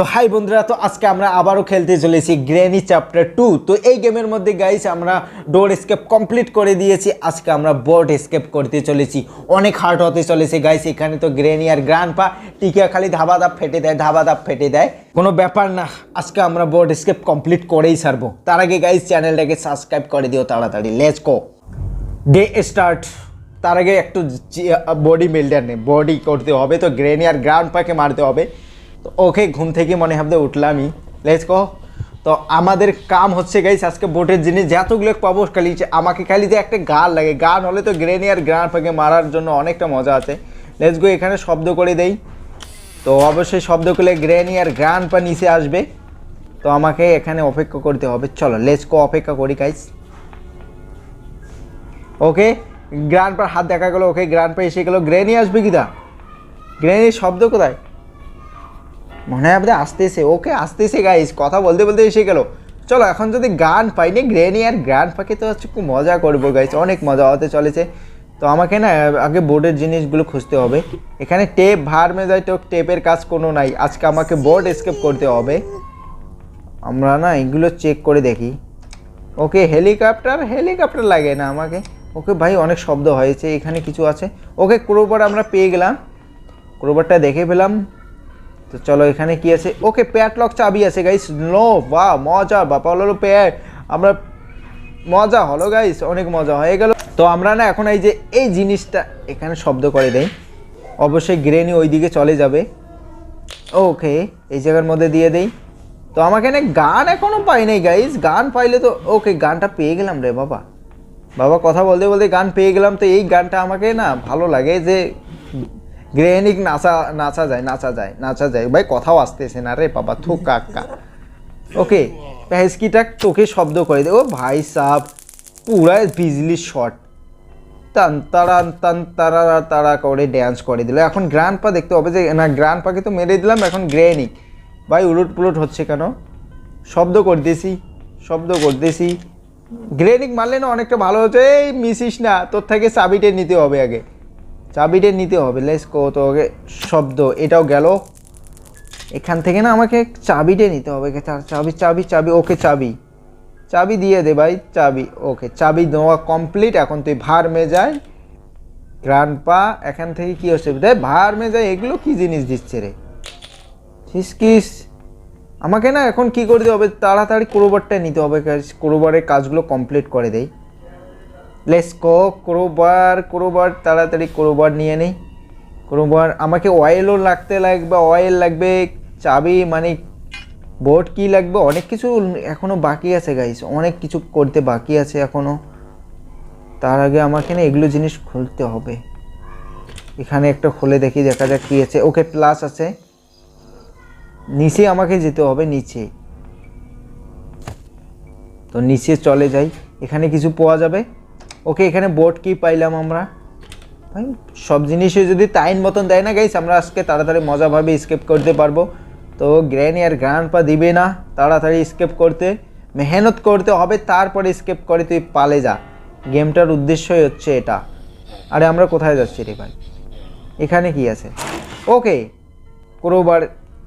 তো হাই বন্ধুরা, তো আজকে আমরা আবারও খেলতে চলেছি গ্রেনি চ্যাপ্টার টু তো এই গেমের মধ্যে গাইস আমরা ডোর স্কেপ কমপ্লিট করে দিয়েছি। আজকে আমরা বোর্ড স্কেপ করতে চলেছি। অনেক হার্ড হতে চলেছে গাইস এখানে তো গ্র্যানি আর গ্রান্ড পা টিকা খালি ধাবা ধাপ ফেটে দেয় ধাবা ধাপ ফেটে দেয়। কোনো ব্যাপার না, আজকে আমরা বোর্ড স্কেপ কমপ্লিট করেই ছাড়বো। তার আগে গাইস চ্যানেলটাকে সাবস্ক্রাইব করে দিও তাড়াতাড়ি। লেটস গো ডে স্টার্ট তার আগে একটু বডি বিল্ডার নেই বডি করতে হবে তো গ্রেনি আর গ্রাউন্ড পাকে মারতে হবে। তো ওকে ঘুম থেকে মনে ভাবতে উঠলামই। লেটস কো তো আমাদের কাম হচ্ছে গাইস আজকে বোটের জিনিস যতগুলো পাবো, খালি আমাকে খালি যে একটা গান লাগে। গান হলে তো গ্রেনি আর গ্রাউন্ড পাকে মারার জন্য অনেকটা মজা আছে। লেটস গো এখানে শব্দ করে দেই। তো অবশ্যই শব্দ করলে গ্রেনি আর গ্রান্ড পা নিচে আসবে। তো আমাকে এখানে অপেক্ষা করতে হবে। চলো লেটস কো অপেক্ষা করি গাইস ওকে গ্রান্ড পার হাত দেখা গেলো, ওকে গ্রান্ড পা এসে গেলো। গ্রেনি আসবে কি দা গ্রেনির শব্দ কোথায়? মনে হয় আসতেছে। ওকে আসতেছে গাইস কথা বলতে বলতে এসে গেলো। চলো, এখন যদি গান পাইনি গ্রেনি আর গ্রান্ড পাকে তো হচ্ছে খুব মজা করব গাইস অনেক মজা হতে চলেছে। তো আমাকে না, আগে বোর্ডের জিনিসগুলো খুঁজতে হবে। এখানে টেপ ভার মেজায় তো টেপের কাজ কোনো নাই। আজকে আমাকে বোর্ড স্কেপ করতে হবে। আমরা না এগুলো চেক করে দেখি। ওকে হেলিকপ্টার হেলিকপ্টার লাগে না আমাকে। ওকে ভাই, অনেক শব্দ হয়েছে। এখানে কিছু আছে। ওকে ক্রোবার আমরা পেয়ে গেলাম। ক্রোবারটা দেখে পেলাম তো চলো এখানে কি আছে? ওকে প্যাটলক চাবি আছে গাইস নো বা মজা বাপা হলো প্যাট আমরা মজা, হলো গাইস অনেক মজা, হয়ে গেল। তো আমরা না এখন এই যে, এই জিনিসটা এখানে শব্দ করে দেই। অবশ্যই গ্রেনি ওই দিকে চলে যাবে। ওকে এই জায়গার মধ্যে দিয়ে দেই। তো আমাকে না গান এখনও পাই নাই গাইস গান পাইলে তো ওকে গানটা পেয়ে গেলাম রে, বাবা। বাবা, কথা বলতে বলতে গান পেয়ে গেলাম। তো এই গানটা আমাকে না ভালো লাগে যে গ্রেনিক নাচা নাচা যায় নাচা যায় নাচা যায়। ভাই, কথাও আসতেছে না রে বাবা, থু কাকা ওকে ভ্যাসকিটা তোকে শব্দ করে দে। ও ভাই সাহ পুরা বিজলি শট। তান তারান তান তারা তারা করে ড্যান্স করে দিল। এখন গ্র্যান্ড পা দেখতে হবে যে, না গ্র্যান্ড পাকে তো মেরে দিলাম, এখন গ্রেনিক ভাই উলট পুলট হচ্ছে কেন? শব্দ করতেছি শব্দ করতেছি। গ্রেনিক মারলে না অনেকটা ভালো হচ্ছে এই মিসিস না, তোর থেকে চাবিটে নিতে হবে আগে। চাবিটে নিতে হবে। লেস কো, তো ওকে শব্দ, এটাও গেল। এখান থেকে না আমাকে চাবিটে নিতে হবে। চাবি চাবি চাবি, ওকে চাবি। চাবি দিয়ে দে ভাই, চাবি, ওকে। চাবি দেওয়া কমপ্লিট এখন তুই ভার মে যায় গ্রান্ড পা এখান থেকে কি হচ্ছে? দেখ, ভার মে যায় এগুলো কি জিনিস দিচ্ছে রে? কিস আমাকে না এখন কি করতে হবে? তাড়াতাড়ি ক্রোবারটা নিতে হবে ক্রোবারের কাজগুলো কমপ্লিট করে দেই। লেস কো ক্রোবার ক্রোবার তাড়াতাড়ি ক্রোবার নিয়ে নেই। ক্রোবার আমাকে অয়েলও লাগতে লাগবে অয়েল লাগবে, চাবি মানে বোর্ড কি লাগবে, অনেক কিছু এখনও বাকি আছে গাইস অনেক কিছু করতে বাকি আছে এখনও তার আগে আমাকে না এগুলো জিনিস খুলতে হবে। এখানে একটা খুলে দেখি, দেখা যাক কি আছে। ওকে প্লাস আছে। নিচে আমাকে যেতে হবে, নিচে। তো নিচে চলে যাই। এখানে কিছু পাওয়া যাবে? ওকে, এখানে বোট কি পাইলাম আমরা? সব জিনিসে যদি টাইম মতন দেয় না গাইস আমরা আজকে তাড়াতাড়ি মজাভাবে স্কেপ করতে পারব। তো গ্র্যানি আর গ্র্যান্ড পা দিবে না, তাড়াতাড়ি স্কেপ করতে। মেহনত করতে হবে, তারপরে স্কেপ করে তুই পালে যা। গেমটার উদ্দেশ্যই হচ্ছে এটা। আরে, আমরা কোথায় যাচ্ছি রে ভাই? এখানে কি আছে? ওকে ক্রোবার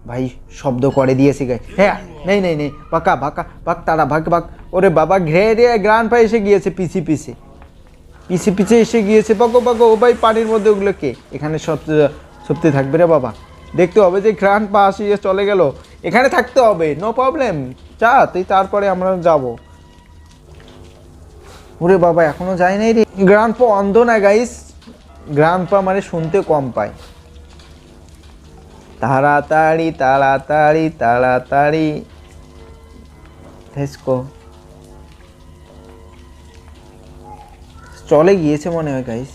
ভাই, শব্দ করে দিয়েছি গাই হ্যাঁ নেই নেই নেই বাঁকা বাঁকা বাক তারা ভাগ ভাগ। ওরে বাবা ঘে রে গ্রান পা এসে গিয়েছে পিছি পিছে পিছে পিছে এসে গিয়েছে, বাগো বাগো, ও ভাই পানির মধ্যে ওগুলো কে? এখানে সব সত্যি থাকবে রে বাবা। দেখতে হবে যে গ্রান পা আসিয়ে চলে গেল। এখানে থাকতে হবে নো প্রবলেম যা, তুই তারপরে আমরা যাব। ওরে বাবা, এখনও যায় নাই রে। গ্রান পা অন্ধ না গাইস গ্রান পা মানে শুনতে কম পায়। তাড়াতাড়ি তাড়াতাড়ি তাড়াতাড়ি। ভেস্কো চলে গিয়েছে মনে হয় গাইস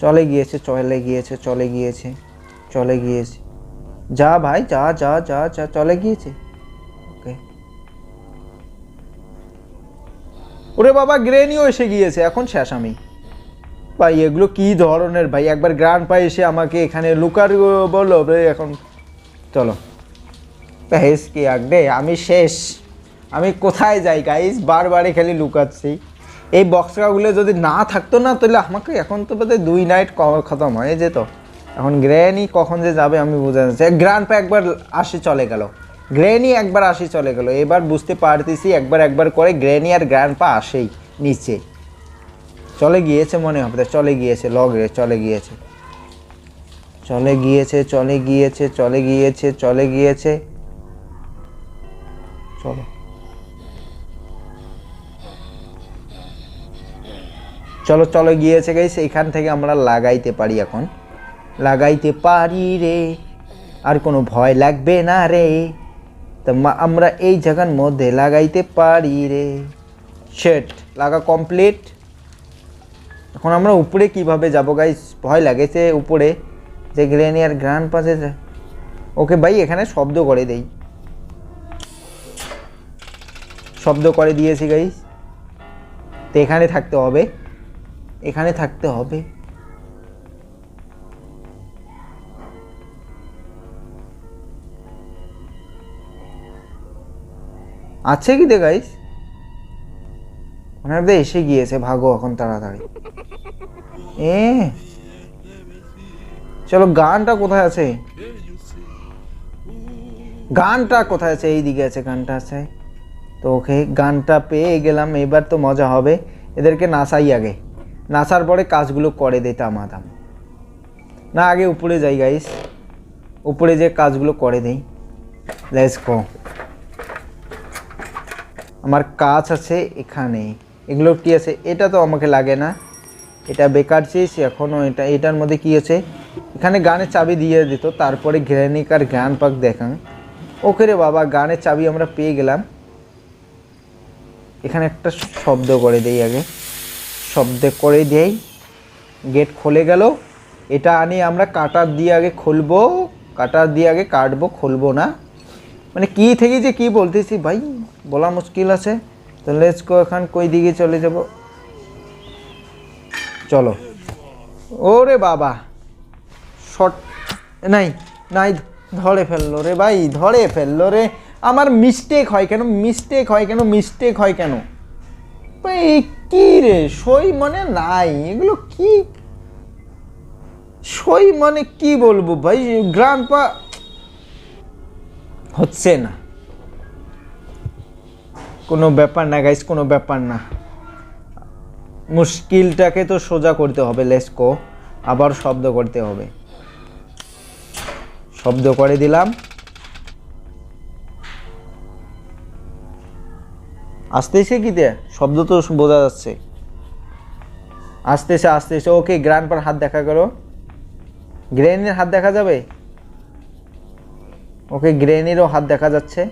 চলে গিয়েছে চলে গিয়েছে চলে গিয়েছে চলে গিয়েছে। যা ভাই, যা যা যা যা, চলে গিয়েছে। ওকে। ওরে বাবা গ্রেনিও এসে গিয়েছে, এখন শেষ আমি। ভাই, এগুলো কি ধরনের? ভাই, একবার গ্রান্ড পাই এসে আমাকে এখানে লুকার, বলো এখন। চলো। প্যাস কি আগডে আমি শেষ। আমি কোথায় যাই গাইস বারবারে খালি লুকাচ্ছি। এই বক্সকাগুলো যদি না থাকতো না, তাহলে আমাকে এখন তো বোধহয় দুই নাইট খতম হয়ে যেত এখন গ্র্যানি কখন যে যাবে আমি বোঝা যাচ্ছে গ্রান্ড পা একবার আসি চলে গেল। গ্র্যানি একবার আসি চলে গেল। এবার বুঝতে পারতেছি একবার একবার করে গ্র্যানি আর গ্র্যান্ড পা আসেই নিচে। চলে গিয়েছে মনে হবে চলে গিয়েছে লগে চলে গিয়েছে। চলে গিয়েছে চলে গিয়েছে চলে গিয়েছে চলে গিয়েছে। চলো। চলো চলো গিয়েছে গাইস এখান থেকে আমরা লাগাইতে পারি এখন। লাগাইতে পারি রে, আর কোনো ভয় লাগবে না রে। তো আমরা এই জায়গার মধ্যে লাগাইতে পারি রে। শেট লাগা কমপ্লিট এখন আমরা উপরে কীভাবে যাব গাইস ভয় লাগেছে উপরে। যে গ্রেনিয়ার গ্রান্ড পাশে ওকে ভাই, এখানে শব্দ করে দেই। শব্দ করে দিয়েছি গাইস তো এখানে থাকতে হবে। এখানে থাকতে হবে। আছে কি দে গাইস ওনার দে এসে গিয়েছে, ভাগো এখন তাড়াতাড়ি। এ, চলো গানটা কোথায় আছে? গানটা কোথায় আছে? এই দিকে আছে গানটা আছে। তো ওকে গানটা পেয়ে গেলাম, এবার তো মজা হবে। এদেরকে নাচাই আগে। নাচার পরে কাজগুলো করে দিতাম আদাম না, আগে উপরে যাই গাইস উপরে যে কাজগুলো করে দেই। লেটস গো আমার কাজ আছে এখানে। এগুলো কি আছে? এটা তো আমাকে লাগে না। এটা বেকার চিজ এখনও এটা, এটার মধ্যে কি আছে? এখানে গানের চাবি দিয়ে দিত, তারপরে গ্র্যানিক আর জ্ঞান পাক দেখান ওকে রে বাবা, গানের চাবি আমরা পেয়ে গেলাম। এখানে একটা শব্দ করে দেই আগে। শব্দ করে দেই। গেট খুলে গেল। এটা আনি আমরা কাটার দিয়ে আগে খুলবো। কাটার দিয়ে আগে কাটবো, খুলবো না। মানে কি থেকে যে কি বলতেছি? ভাই, বলা মুশকিল আছে। তো লেটস এখন কই দিকে চলে যাব? চলো। ওরে বাবা। শর্ট নাই নাই, ধরে ফেলল রে ভাই, ধরে ফেলল রে। আমার মিস্টেক হয় কেন? মিস্টেক হয় কেন? মিস্টেক হয় কেন? কি রে? সই মানে নাই। এগুলো কি? সই মানে কি বলব ভাই? গ্রান্ড পা হচ্ছে না। কোনো ব্যাপার না গাইস কোনো ব্যাপার না। মুশকিলটাকে তো সোজা করতে হবে লেসকো আবার শব্দ করতে হবে। শব্দ করে দিলাম। আসতেছে কি দে শব্দ তো বোঝা যাচ্ছে। আসতেছে আসতেছে। ওকে গ্রান্ড পার হাত দেখা করো। গ্রেনের হাত দেখা যাবে? ওকে, গ্রেনেরও হাত দেখা যাচ্ছে।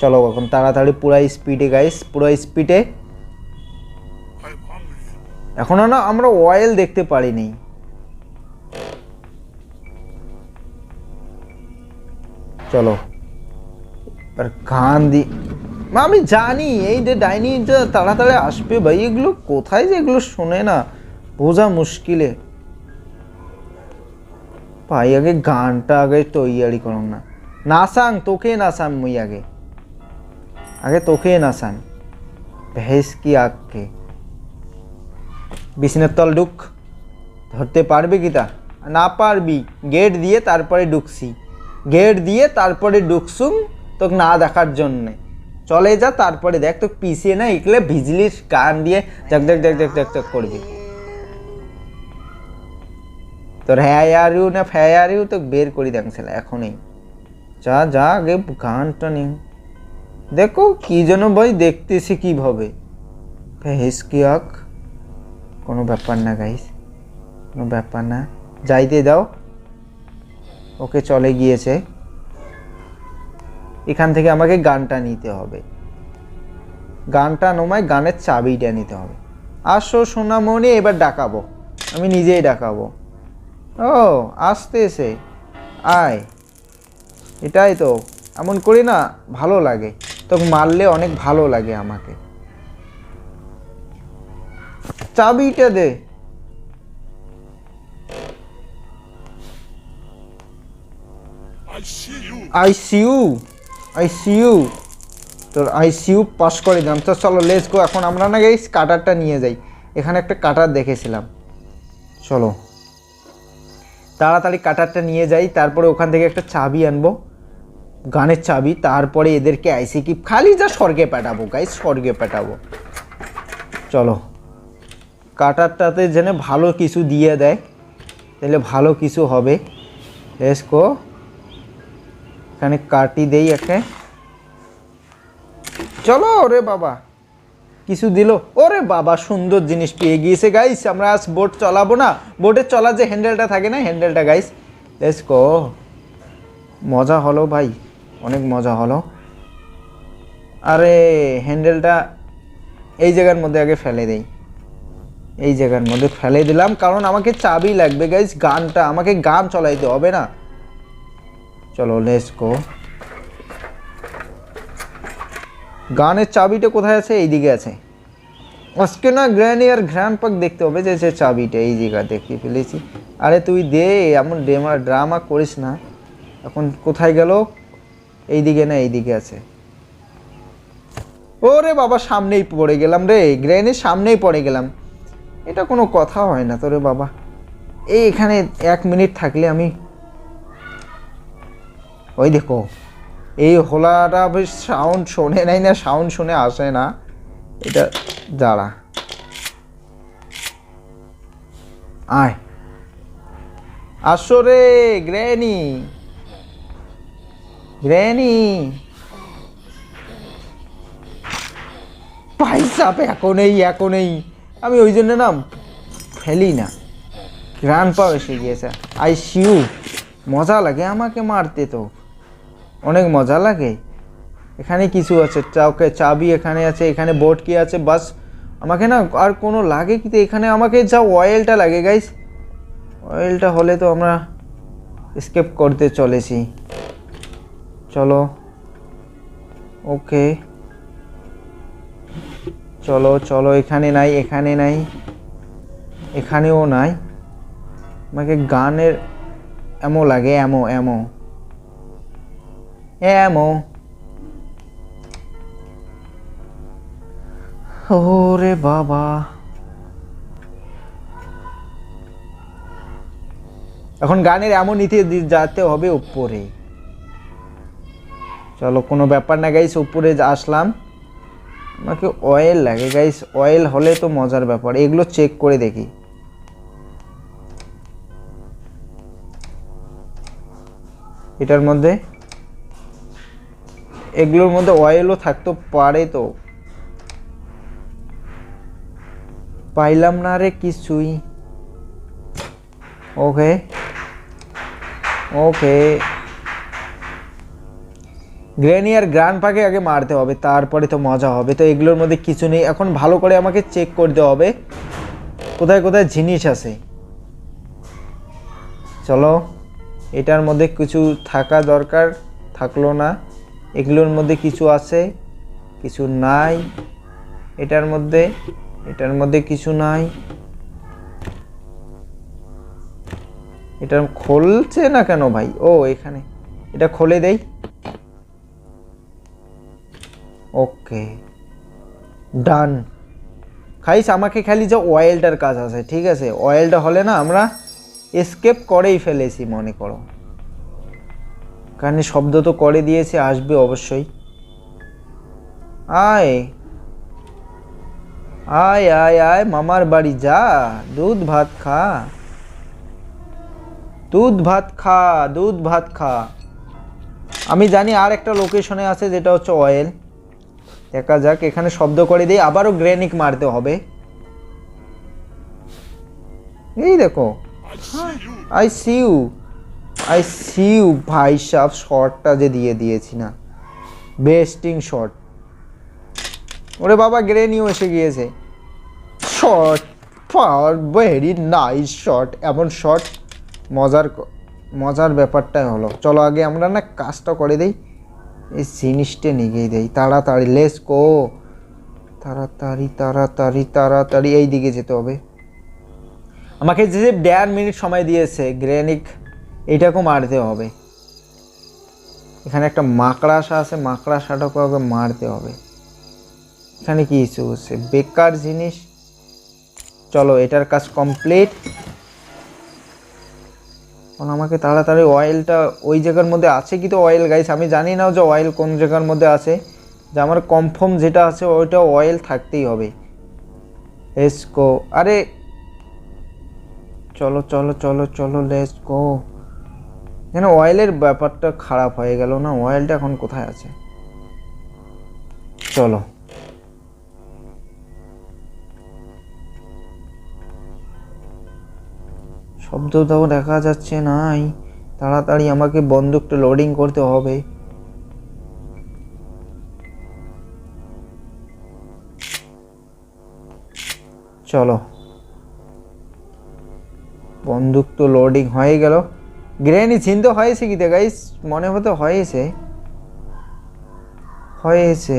চলো, এখন তাড়াতাড়ি পুরো স্পিডে গাইস পুরো স্পিডে এখনও না, আমরা অয়েল দেখতে পারিনি। চলো। আর গান দি আমি জানি, এই যে ডাইনি তাড়াতাড়ি আসবে ভাই, এগুলো কোথায় যে এগুলো শোনে না, বোঝা মুশকিলে। ভাই, আগে গানটা আগে তৈয়ারি করুন না। নাচাং তোকে নাচান মুই আগে। আগে তোকে নাচান ভেস কি আগে বিছনার তল ঢুক। ধরতে পারবে কি তা? না পারবি। গেট দিয়ে তারপরে ঢুকছি। গেট দিয়ে তারপরে ঢুকছুম তোকে না দেখার জন্যে। চলে যা, তারপরে দেখ তো পিছিয়ে না, এগুলো ভিজলির গান দিয়ে জাক জাক জাক জাক জাক জাক করবি। তোর হ্যাঁ আরিউ না ফ্যাঁ আরিউ তো বের করি দেখ ছেলে, এখনই। যা যা, আগে গানটা নেই দেখো কি যেন ভাই দেখতেছি কীভাবে। হেসকিয়াক কোনো ব্যাপার না গাইস, কোনো ব্যাপার না। যাইতে দাও। ওকে চলে গিয়েছে। এখান থেকে আমাকে গানটা নিতে হবে। গানটা নমায় গানের চাবিটা নিতে হবে। আসো সোনামণি এবার ডাকাবো। আমি নিজেই ডাকাবো। ও আসতেছে আয়। এটাই তো। এমন করি না ভালো লাগে। তোকে মারলে অনেক ভালো লাগে আমাকে। চাবিটা দে। I C you. আইসিইউ। তোর আইসিইউ পাস করে দিলাম। তো চলো লেস গো এখন আমরা না গাইস কাটারটা নিয়ে যাই। এখানে একটা কাটার দেখেছিলাম। চলো। তাড়াতাড়ি কাটারটা নিয়ে যাই। তারপরে ওখান থেকে একটা চাবি আনব। গানের চাবি। তারপরে এদেরকে আইসি কি? খালি যা স্বর্গে পাঠাবো গাই স্বর্গে পাঠাবো। চলো। কাটারটাতে যেন ভালো কিছু দিয়ে দেয়। তাহলে ভালো কিছু হবে। লেসকো এখানে কাটি দেই একে। চলো ওরে বাবা, কিছু দিল। ওরে বাবা, সুন্দর জিনিস পেয়ে গিয়েছে গাইস আমরা আজ বোট চলাবো না। বোটের চলা যে হ্যান্ডেলটা থাকে না হ্যান্ডেলটা গাইস লেটস গো মজা হলো ভাই, অনেক মজা হলো। আরে হ্যান্ডেলটা এই জায়গার মধ্যে আগে ফেলে দেই। এই জায়গার মধ্যে ফেলে দিলাম, কারণ আমাকে চাবি লাগবে গাইস গানটা, আমাকে গান চলাইতে হবে না। চলো লেটস গো গানের চাবিটা কোথায় আছে? এইদিকে আছে। আজকে না গ্র্যানি আর গ্র্যান্ড পাক দেখতে হবে যে সে চাবিটা এই জায়গা দেখে ফেলেছি। আরে তুই দে, এমন ড্রামা ড্রামা করিস না। এখন কোথায় গেল? এইদিকে না, এইদিকে আছে। ওরে বাবা, সামনেই পড়ে গেলাম রে। গ্র্যানির সামনেই পড়ে গেলাম। এটা কোনো কথা হয় না তোরে বাবা। এই এখানে এক মিনিট থাকলে আমি ওই দেখো, এই হোলাটা বেশ সাউন্ড শোনে নাই না সাউন্ড শুনে আসে না। এটা দাঁড়া। আয়। আসো রে, গ্র্যানি। গ্র্যানি। পাইসাপ, এখন এই এখন এই। আমি ওই জন্য না ফেলি না। গ্রান পাও এসে গিয়েছে। আই শিউ, মজা লাগে আমাকে মারতে তো। অনেক মজা লাগে। এখানে কিছু আছে চাউকে চাবি এখানে আছে, এখানে বোর্ড কি আছে, বাস। আমাকে না আর কোনো লাগে কি? এখানে আমাকে যা অয়েলটা লাগে গাইস অয়েলটা হলে তো আমরা স্কেপ করতে চলেছি। চলো। ওকে চলো চলো, এখানে নাই এখানে নাই। এখানেও নাই। আমাকে গানের এমো লাগে এমো এমো এমো ওরে বাবা। এখন গানের এমন নিতে যাতে হবে উপরে। চলো, কোনো ব্যাপার না গাইস, উপরে আসলাম। আমাকে অয়েল লাগে। গাইস অয়েল হলে তো মজার ব্যাপার। এগুলো চেক করে দেখি। এটার মধ্যে এগুলোর মধ্যে অয়েলও থাকতে পারে তো। পাইলাম না রে কিছুই। ওকে। ওকে। গ্রেনি আর গ্রান পাকে আগে মারতে হবে, তারপরে তো মজা হবে। তো এগুলোর মধ্যে কিছু নেই, এখন ভালো করে আমাকে চেক করতে হবে। কোথায় কোথায় জিনিস আছে? চলো, এটার মধ্যে কিছু থাকা দরকার, থাকল না। এগুলোর মধ্যে কিছু আছে, কিছু নাই। এটার মধ্যে এটার মধ্যে কিছু নাই। এটা খুলছে না কেন ভাই? ও, এখানে। এটা খুলে দেই। ওকে। ডান। খাইস, আমাকে খালি যে অয়েলটার কাজ আছে, ঠিক আছে? অয়েলটা হলে না আমরা এসকেপ করেই ফেলেছি, মনে করো। কারণ শব্দ তো করে দিয়েছে আসবে অবশ্যই। আয়। আয় আয় আয় মামার বাড়ি যা দুধ ভাত খা। দুধ ভাত খা দুধ ভাত খা। আমি জানি আর একটা লোকেশনে আছে যেটা হচ্ছে অয়েল দেখা যাক এখানে শব্দ করে দিয়ে আবারও গ্রেনিক মারতে হবে। এই দেখো. I C U I C U ভাই সাহ শর্টটা যে দিয়ে দিয়েছি না। বেস্টিং শট ওরে বাবা গ্রেনিও এসে গিয়েছে। Short power very nice shot এমন শট মজার মজার ব্যাপারটাই হলো। চলো আগে আমরা না কাজটা করে দেই। এই জিনিসটা নিগেই দেই। তাড়াতাড়ি লেস কো তাড়াতাড়ি তাড়াতাড়ি তাড়াতাড়ি এই দিকে যেতে হবে। আমাকে যে দেড় মিনিট সময় দিয়েছে গ্রেনিক এইটাকেও মারতে হবে। এখানে একটা মাকড়াশা আছে মাকড়াসাটাকে আগে মারতে হবে। এখানে কি ইস্যু হচ্ছে? বেকার জিনিস। চলো, এটার কাজ কমপ্লিট এখন আমাকে তাড়াতাড়ি অয়েলটা ওই জায়গার মধ্যে আছে কি তো অয়েল গাইস আমি জানি না যে অয়েল কোন জায়গার মধ্যে আছে। যে আমার কনফার্ম যেটা আছে, ওইটা অয়েল থাকতেই হবে। এসকো আরে! চলো চলো চলো চলো লেটস গো এখানে অয়েলের ব্যাপারটা খারাপ হয়ে গেল না? অয়েলটা এখন কোথায় আছে? চলো। শব্দ শব্দটাও দেখা যাচ্ছে নাই। তাড়াতাড়ি আমাকে বন্দুকটা লোডিং করতে হবে। চলো। বন্দুক তো লোডিং হয়ে গেল। গ্রেনি চিনতে হয়েছে কি গাইস মনে হতে হয়েছে। হয়েছে।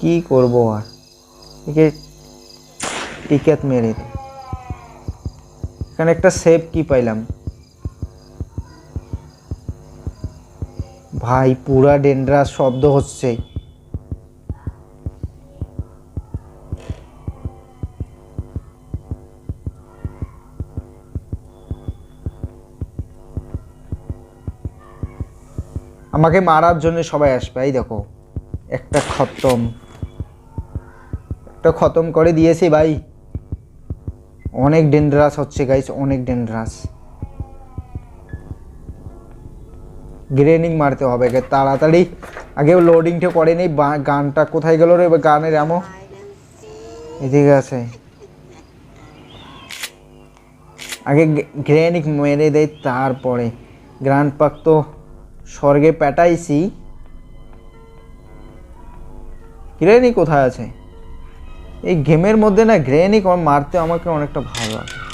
কি করব আর? একে টিকেট মেরে এখানে একটা সেভ কি পাইলাম। ভাই, পুরা ডেন্ড্রাস শব্দ হচ্ছে। আমাকে মারার জন্য সবাই আসবে। এই দেখো, একটা খতম। একটা খতম করে দিয়েছি ভাই। অনেক ডেঞ্জারাস হচ্ছে গাইস অনেক ডেঞ্জারাস গ্রেনিং মারতে হবে তাড়াতাড়ি। আগে লোডিংটা করে নেই গানটা কোথায় গেল রে? গানের এমন এদিকে আছে। আগে গ্রেনিক মেরে দেয় তারপরে। গ্রান্ড পাক তো স্বর্গে পেটাইছি। গ্রেনি কোথায় আছে? এই গেমের মধ্যে না গ্রেনি মারতে আমাকে অনেকটা ভালো লাগে।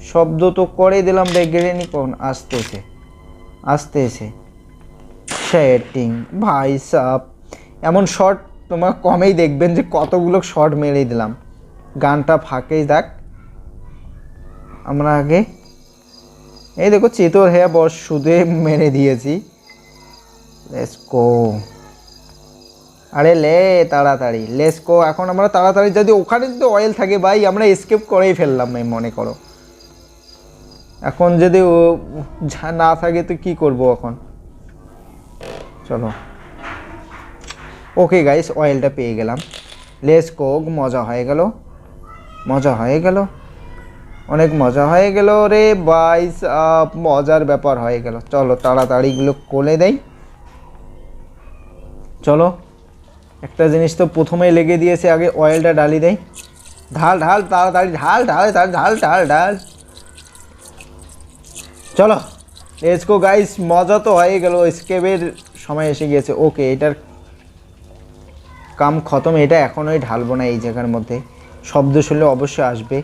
শব্দ তো করে দিলাম রে, গ্রেনি কোন আসতেছে? আসতেছে। শেটিং ভাই সাপ এমন শট তোমার কমেই দেখবেন যে কতগুলো শট মেরে দিলাম। গানটা ফাঁকেই দেখ। আমরা আগে এই দেখো চেতর হ্যাঁ বস সুদে মেরে দিয়েছি। লেটস গো আরে লে, তাড়াতাড়ি। লেটস গো এখন আমরা তাড়াতাড়ি যদি ওখানে যদি অয়েল থাকে ভাই, আমরা এসকেপ করেই ফেললাম আমি মনে করো। এখন যদি ও না থাকে তো কি করব এখন? চলো। ওকে গাইস অয়েলটা পেয়ে গেলাম। লেস কোক মজা হয়ে গেল। মজা হয়ে গেল। অনেক মজা হয়ে গেল রে বাইস মজার ব্যাপার হয়ে গেল। চলো তাড়াতাড়িগুলো কোলে দেই। চলো, একটা জিনিস তো প্রথমেই লেগে দিয়েছে, আগে অয়েলটা ডালি দেই। ঢাল ঢাল, তাড়াতাড়ি, ঢাল ঢাল ঢাল ঢাল ঢাল ঢাল। চলো এসকো গাইস মজা তো হয়ে গেল স্কেপের সময় এসে গিয়েছে। ওকে এটার কাম খতম, এটা এখনোই ঢালবো না এই জায়গার মধ্যে। শব্দ শুনলে অবশ্যই আসবে।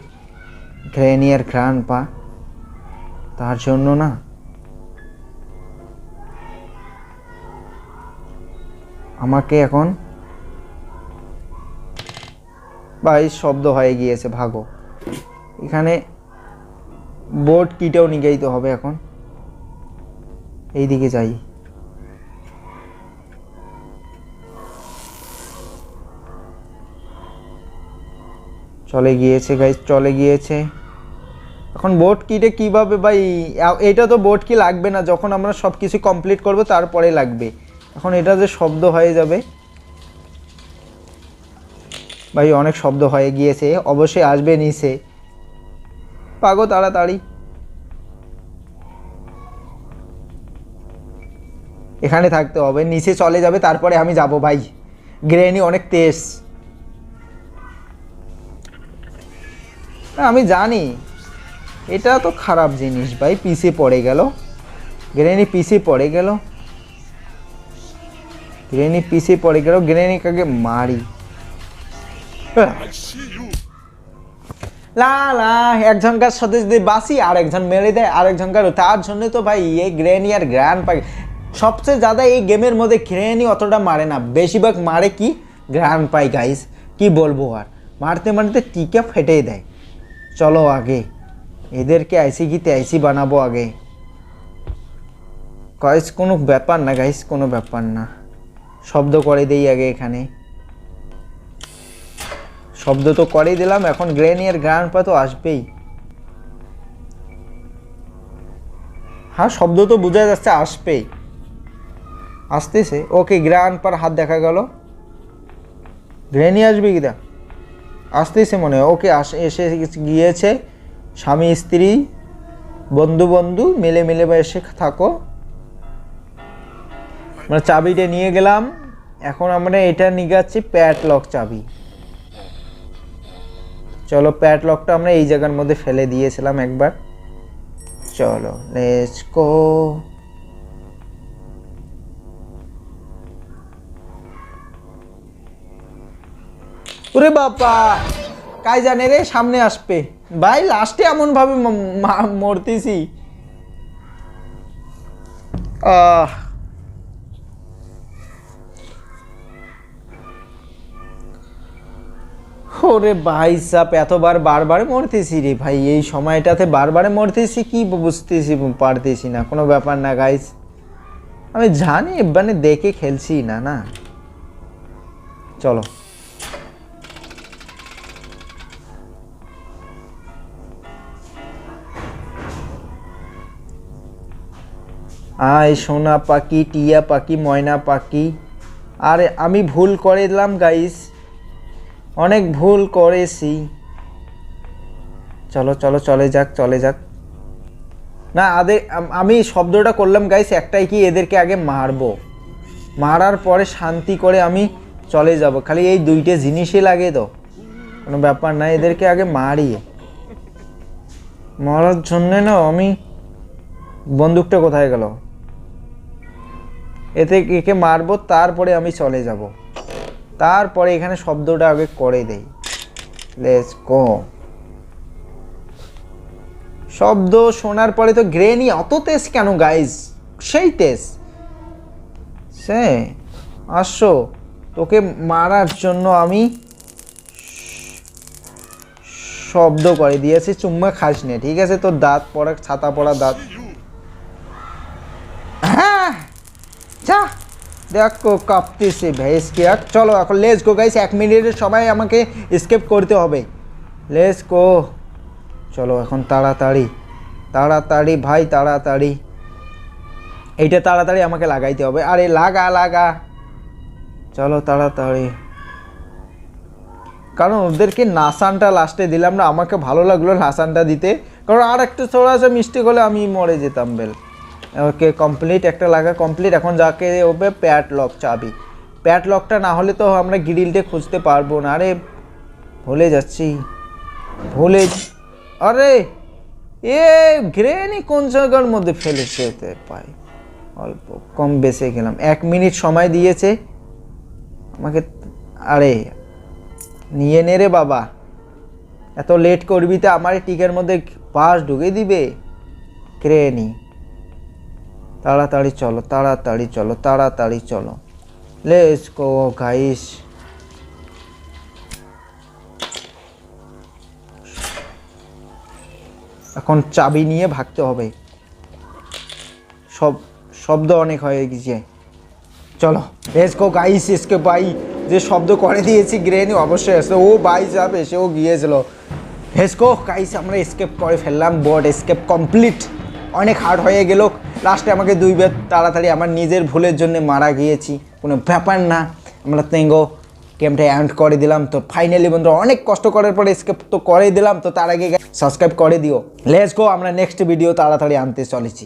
গ্রেনিয়ার ঘ্রাণ পা তার জন্য না আমাকে এখন ভাই শব্দ হয়ে গিয়েছে ভাগো এখানে বোর্ড কিটাও নিয়ে যেতে হবে এখন এই দিকে যাই চলে গিয়েছে গাইজ চলে গিয়েছে। এখন বোর্ড কিটে কীভাবে ভাই? এটা তো বোর্ড কি লাগবে না, যখন আমরা সব কিছু কমপ্লিট করব, তারপরে লাগবে। এখন এটা যে শব্দ হয়ে যাবে। ভাই, অনেক শব্দ হয়ে গিয়েছে, অবশ্যই আসবে নিচে। পাগো, তাড়াতাড়ি। এখানে থাকতে হবে, নিচে চলে যাবে, তারপরে আমি যাব, ভাই। গ্রেনি অনেক তেজ। না, আমি জানি। এটা তো খারাপ জিনিস ভাই পিসে পড়ে গেল। গ্রেনি পিসে পড়ে গেল। গ্রেনি পিসে পড়ে গেল গ্রেনি কাকে মারি। I লা লা একজনকার সাথে যদি বাসি আর একজন মেরে দেয় আর একজনকার তার জন্য তো ভাই এই গ্রেনি আর গ্র্যান্ড পাই সবচেয়ে জ্যাদা এই গেমের মধ্যে গ্রেনি অতটা মারে না। বেশিরভাগ মারে কি? গ্র্যান্ড পাই গাইস কি বলব আর? মারতে মারতে টিকে ফেটে দেয়। চলো আগে। এদেরকে আইসি গিতে আইসি বানাবো আগে। গাইস, কোনো ব্যাপার না গাইস, কোনো ব্যাপার না। শব্দ করে দেই আগে এখানে। শব্দ তো করেই দিলাম, এখন গ্রেনিয়ার গ্রান্ড পা তো আসবেই। হ্যাঁ শব্দ তো বোঝা যাচ্ছে, আসবেই। আসতেছে। ওকে, গ্রান্ড পার হাত দেখা গেল। গ্রেনি আসবে কিনা আসতেছে মনে হয়। ওকে এসে গিয়েছে। স্বামী, স্ত্রী, বন্ধু বন্ধু, মিলে মিলে এসে থাকো। আমরা চাবিটা নিয়ে গেলাম। এখন আমরা এটা নিয়ে যাচ্ছি প্যাট লক চাবি। চলো প্যাট লকটা আমরা এই জায়গার মধ্যে ফেলে দিয়েছিলাম একবার। চলো লেটস গো ওরে বাবা কাই জানে রে, সামনে আসবে। ভাই লাস্টে এমন ভাবে মরতেছি। আহ। ওরে ভাই সাপ, এতবার বারবার মরতেছি রে ভাই। এই সময়টাতে বারবারে মরতেছি, কি বুঝতেছি, পারতেছি না। কোনো ব্যাপার না গাইস আমি জানি মানে দেখে খেলছি, না না। চলো। আয় সোনা পাখি, টিয়া পাখি, ময়না পাখি। আর, আমি ভুল করে দিলাম গাইস অনেক ভুল করেছি। চলো চলো, চলে যাক চলে যাক। না আম- আমি শব্দটা করলাম গাইস একটাই কি, এদেরকে আগে মারবো। মারার পরে শান্তি করে আমি চলে যাব। খালি এই দুইটা জিনিসই লাগে তো। কোনো ব্যাপার না, এদেরকে আগে মারি। মারার জন্যে না, আমি বন্দুকটা কোথায় গেল? এতে একে মারবো, তারপরে আমি চলে যাব। তারপরে এখানে শব্দটা আগে করে দেই। লেটস গো শব্দ শোনার পরে তো গ্রেনি, অত তেজ কেন গাইজ সেই তেজ। সে, আসো, তোকে মারার জন্য আমি শব্দ করে দিয়েছি, চুম্মা খাস নে ঠিক আছে, তোর দাঁত পড়া, ছাতা পড়া দাঁত। যা, দেখো কাঁপতেছে কি আর। চলো এখন লেস গো গাইস এক মিনিটের সবাই আমাকে স্কেপ করতে হবে। লেস গো চলো এখন তাড়াতাড়ি তাড়াতাড়ি ভাই, তাড়াতাড়ি। এইটা তাড়াতাড়ি আমাকে লাগাইতে হবে। আরে লাগা লাগা। চলো তাড়াতাড়ি। কারণ ওদেরকে নাসানটা লাস্টে দিলাম না, আমাকে ভালো লাগল নাসানটা দিতে। কারণ আর একটু সা মিস্টেক হলে আমি মরে যেতাম, বেল। ওকে কমপ্লিট একটা লাগা কমপ্লিট এখন যাকে হবে প্যাট লক চাবি। প্যাট লকটা না হলে তো আমরা গ্রিলটা খুঁজতে পারব না। আরে, ভুলে যাচ্ছি। ভুলে আরে, এ গ্রেনি কোন জায়গার মধ্যে ফেলেছে? এতে পাই। অল্প কম বেঁচে গেলাম। এক মিনিট সময় দিয়েছে। আমাকে আরে, নিয়ে নে রে বাবা। এত লেট করবি তো আমার টিকের মধ্যে পাস ঢুকে দিবে। ক্রেনি তাড়াতাড়ি চলো তাড়াতাড়ি চলো তাড়াতাড়ি চলো। Let's go guys. এখন চাবি নিয়ে ভাগতে হবে। সব, শব্দ অনেক হয়ে গেছে। চলো লেটস গো গাইস, এসকে বাই। যে শব্দ করে দিয়েছি গ্রেনি অবশ্যই আসছে ও বাই যাবে, সেও গিয়েছিল। গো গাইস, আমরা এসকেপ করে ফেললাম। বোর্ড এসকেপ কমপ্লিট অনেক হার্ড হয়ে গেল। লাস্টে আমাকে দুই দুইবার তাড়াতাড়ি আমার নিজের ভুলের জন্য মারা গিয়েছি। কোনো ব্যাপার না। আমরা তেঙ্গো গেমটা অ্যান্ড করে দিলাম। তো ফাইনালি বন্ধুরা, অনেক কষ্ট করার পরে স্কেপ তো করে দিলাম। তো তার আগে সাবস্ক্রাইব করে দিও। লেটস গো আমরা নেক্সট ভিডিও তাড়াতাড়ি আনতে চলেছি।